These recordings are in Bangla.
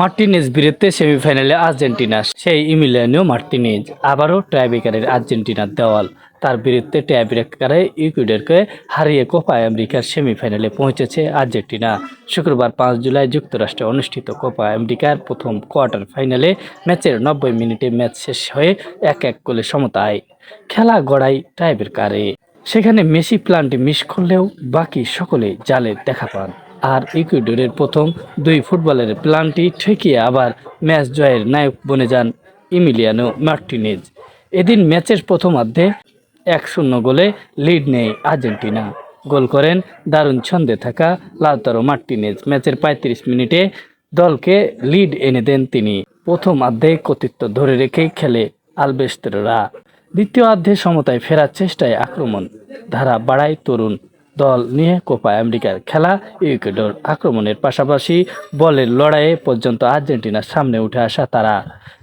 মার্টিনেজ বিরুদ্ধে সেমিফাইনালে আর্জেন্টিনা, সেই ইমিলিয়ানো মার্টিনেজ আবারও টাইব্রেকারের আর্জেন্টিনার দেওয়াল। তার বিরুদ্ধে টাইব্রেকারে ইকুয়েডরকে হারিয়ে কোপা আমেরিকার সেমিফাইনালে পৌঁছেছে আর্জেন্টিনা। শুক্রবার পাঁচ জুলাই যুক্তরাষ্ট্রে অনুষ্ঠিত কোপা আমেরিকার প্রথম কোয়ার্টার ফাইনালে ম্যাচের নব্বই মিনিটে ম্যাচ শেষ হয়ে এক এক গোলে সমতায়। খেলা গড়াই টাইব্রেকারে। সেখানে মেসি প্লান্টে মিস করলেও বাকি সকলে জালে দেখা পান। আর ইকুয়েডরের প্রথম দুই ফুটবলের প্লান্টি ঠেকিয়ে আবার ম্যাচ জয়ের নায়ক বনে যান ইমিলিয়ানো মার্টিনেজ। এদিন ম্যাচের প্রথমার্ধে এক শূন্য গোলে লিড নেয় আর্জেন্টিনা। গোল করেন দারুণ ছন্দে থাকা লাউতারো মার্টিনেজ। ম্যাচের পঁয়ত্রিশ মিনিটে দলকে লিড এনে দেন তিনি। প্রথম অর্ধে কর্তৃত্ব ধরে রেখে খেলে আলবেস্তেররা। দ্বিতীয় অর্ধে সমতায় ফেরার চেষ্টায় আক্রমণ। ধারা বাড়ায় তরুণ। দল নিয়ে কোপা আমেরিকার খেলা ইকুয়েডর আক্রমণের পাশাপাশি বলের লড়াইয়ে পর্যন্ত আর্জেন্টিনার সামনে উঠে আসা তারা।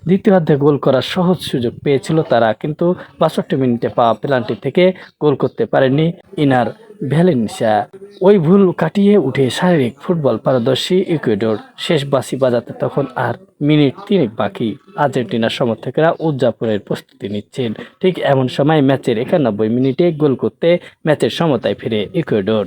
দ্বিতীয় অর্ধে গোল করার সহজ সুযোগ পেয়েছিল তারা, কিন্তু বাষট্টি মিনিটে পাওয়া পেনাল্টি থেকে গোল করতে পারেনি ইনার। ভ্যালেন্সিয়া ওই ভুল কাটিয়ে উঠে শারীরিক ফুটবল পারদর্শী ইকুয়েডর। শেষ বাসি বাজাতে তখন আর মিনিট তিনেক বাকি। আর্জেন্টিনার সমর্থকেরা উদযাপনের প্রস্তুতি নিচ্ছেন। ঠিক এমন সময় ম্যাচের একানব্বই মিনিটে গোল করতে ম্যাচের সমতায় ফিরে ইকুয়েডর।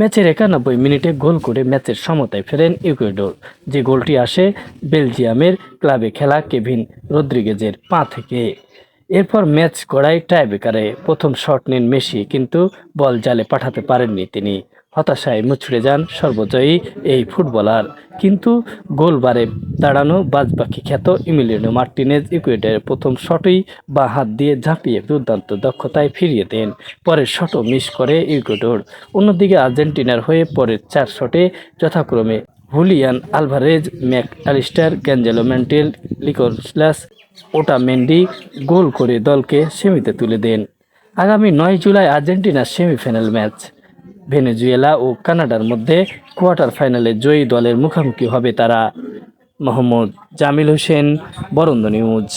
ম্যাচের একানব্বই মিনিটে গোল করে ম্যাচের সমতায় ফেরেন ইকুয়েডর। যে গোলটি আসে বেলজিয়ামের ক্লাবে খেলা কেভিন রদ্রিগেজের পা থেকে। এরপর ম্যাচ গড়ায় টাইব্রেকারে প্রথম শট নেন মেসি, কিন্তু বল জালে পাঠাতে পারেননি তিনি। হতাশায় মুচড়ে যান সর্বজয়ী এই ফুটবলার। কিন্তু গোলবারে দাঁড়ানো বাজবাকি খ্যাত ইমিলিয়ানো মার্টিনেজ ইকুয়েডারের প্রথম শটই বা হাত দিয়ে ঝাঁপিয়ে দুর্দান্ত দক্ষতায় ফিরিয়ে দেন। পরের শটও মিস করে ইকুয়েডর। অন্যদিকে আর্জেন্টিনার হয়ে পরের চার শটে যথাক্রমে Julian Alvarez Mac Allister Gonzalo Montiel Nicolas Otamendi goal করে দলকে সেমিতে তুলে দেন। আগামী নয় জুলাই আর্জেন্টিনার সেমিফাইনাল ম্যাচ। ভেনেজুয়েলা ও কানাডার মধ্যে কোয়ার্টার ফাইনালে জয়ী দলের মুখোমুখি হবে তারা। মোহাম্মদ জামিল হোসেন, বরন্দ নিউজ।